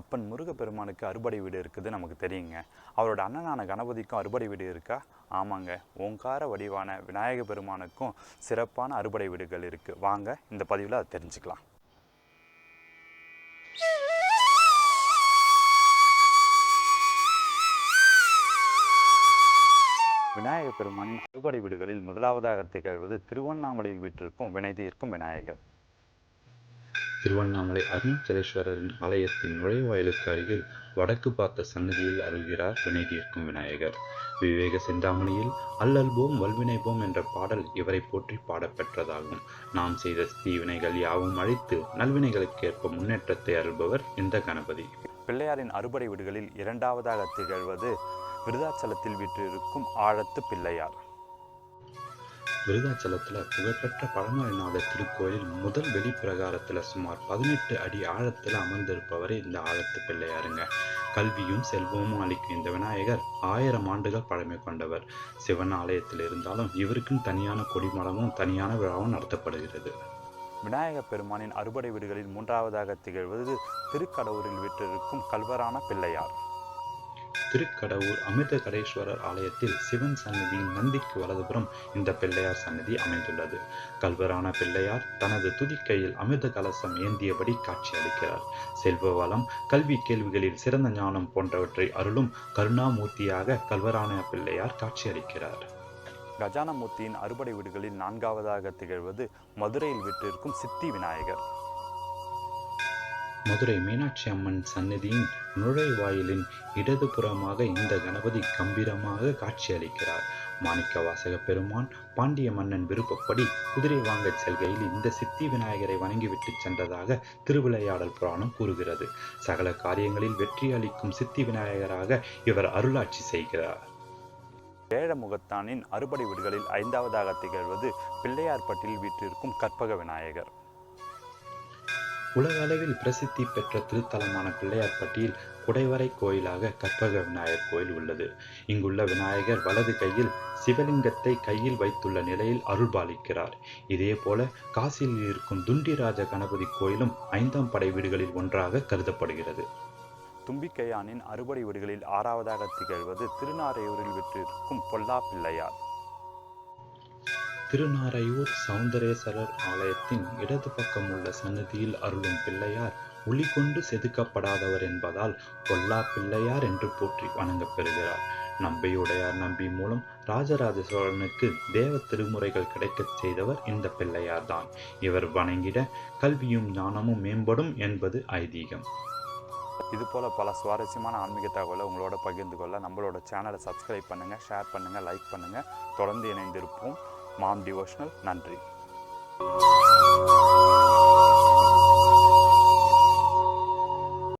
அப்பன் முருகப்பெருமானுக்கு அறுபடை வீடு இருக்குது நமக்கு தெரியுங்க. அவரோட அண்ணனான கணபதிக்கும் அறுபடை வீடு இருக்கா? ஆமாங்க. ஓங்கார வடிவான விநாயக பெருமானுக்கும் சிறப்பான அறுபடை வீடுகள் இருக்குது வாங்க இந்த பதிவில் அதை தெரிஞ்சுக்கலாம். விநாயக பெருமானின் அறுபடை வீடுகளில் முதலாவதாக திகழ்வது திருவண்ணாமலை வீட்டிற்கும் வினை தீர்க்கும் விநாயகர். திருவண்ணாமலை அருணாச்சலேஸ்வரரின் ஆலயத்தின் நுழைவாயிலுக்கு அருகில் வடக்கு பார்த்த சன்னதியில் அருள்கிறார் வினை தீர்க்கும் விநாயகர். விவேக சிந்தாமணியில் அல்லல்போம் வல்வினைபோம் என்ற பாடல் இவரை போற்றி பாடப்பெற்றதாகும். நாம் செய்த தீவினைகள் யாவும் அழித்து நல்வினைகளுக்கு ஏற்ப முன்னேற்றத்தை அருள்பவர் இந்த கணபதி. பிள்ளையாரின் அறுபடை வீடுகளில் இரண்டாவதாக திகழ்வது விருதாச்சலத்தில் வீற்றிருக்கும் ஆழத்து பிள்ளையார். விருதாச்சலத்தில் புகழ்பெற்ற பழமலைநாத திருக்கோயிலில் முதல் வெளிப்பிரகாரத்தில் சுமார் பதினெட்டு அடி ஆழத்தில் அமர்ந்திருப்பவரே இந்த ஆழத்து பிள்ளையாருங்க. கல்வியும் செல்வமும் அளிக்கும் இந்த விநாயகர் ஆயிரம் ஆண்டுகள் பழமை கொண்டவர். சிவன் ஆலயத்தில் இருந்தாலும் இவருக்கும் தனியான கொடிமரமும் தனியான விழாவும் நடத்தப்படுகிறது. விநாயகப் பெருமானின் அறுபடை வீடுகளில் மூன்றாவதாக திகழ்வது திருக்கடவுரில் வீற்றிருக்கும் கல்வரான பிள்ளையார். திருக்கடவுர் அமிர்தகடேஸ்வரர் ஆலயத்தில் சிவன் சன்னதியின் நந்திக்கு வலதுபுறம் இந்த பிள்ளையார் சன்னதி அமைந்துள்ளது. கல்வரான பிள்ளையார் தனது துதிக்கையில் அமிர்த கலசம் ஏந்தியபடி காட்சியளிக்கிறார் செல்வ வளம் கல்வி கேள்விகளில் சிறந்த ஞானம் போன்றவற்றை அருளும் கருணாமூர்த்தியாக கல்வரான பிள்ளையார் காட்சியளிக்கிறார் கஜானமூர்த்தியின் அறுபடை வீடுகளில் நான்காவதாக திகழ்வது மதுரையில் விட்டிருக்கும் சித்தி விநாயகர். மதுரை மீனாட்சி அம்மன் சன்னதியின் நுழைவாயிலின் இடதுபுறமாக இந்த கணபதி கம்பீரமாக காட்சியளிக்கிறார் மாணிக்க வாசக பெருமான் பாண்டிய மன்னன் விருப்பப்படி குதிரை வாங்கச் செல்கையில் இந்த சித்தி விநாயகரை வணங்கிவிட்டு சென்றதாக திருவிளையாடல் புராணம் கூறுகிறது. சகல காரியங்களில் வெற்றி அளிக்கும் சித்தி விநாயகராக இவர் அருளாட்சி செய்கிறார். வேழமுகத்தானின் அறுபடை வீடுகளில் ஐந்தாவதாக திகழ்வது பிள்ளையார்பட்டில் வீற்றிருக்கும் கற்பக விநாயகர். உலக அளவில் பிரசித்தி பெற்ற திருத்தலமான பிள்ளையார்பட்டியில் குடைவரை கோயிலாக கற்பக விநாயகர் கோயில் உள்ளது. இங்குள்ள விநாயகர் வலது கையில் சிவலிங்கத்தை கையில் வைத்துள்ள நிலையில் அருள்பாலிக்கிறார். இதே போல காசியில் இருக்கும் துண்டிராஜ கணபதி கோயிலும் ஐந்தாம் படை வீடுகளில் ஒன்றாக கருதப்படுகிறது. தும்பிக்கையானின் அறுபடை வீடுகளில் ஆறாவதாக திகழ்வது திருநாரையூரில் விற்றிருக்கும் பொல்லா பிள்ளையார். திருநாரையூர் சௌந்தரேஸ்வரர் ஆலயத்தின் இடது பக்கம் உள்ள சன்னதியில் அருளும் பிள்ளையார் ஒளி கொண்டு செதுக்கப்படாதவர் என்பதால் பொல்லா பிள்ளையார் என்று போற்றி வணங்கப் பெறுகிறார். நம்பியுடையார் நம்பி மூலம் ராஜராஜ சோழனுக்கு தேவ திருமுறைகள் கிடைக்கச் செய்தவர் இந்த பிள்ளையார் தான். இவர் வணங்கிட கல்வியும் ஞானமும் மேம்படும் என்பது ஐதீகம். இது போல பல சுவாரஸ்யமான ஆன்மீக தகவலை உங்களோட பகிர்ந்து கொள்ள நம்மளோட சேனலை சப்ஸ்கிரைப் பண்ணுங்கள் ஷேர் பண்ணுங்கள் லைக் பண்ணுங்கள் தொடர்ந்து இணைந்திருப்போம். Mom devotional. நன்றி.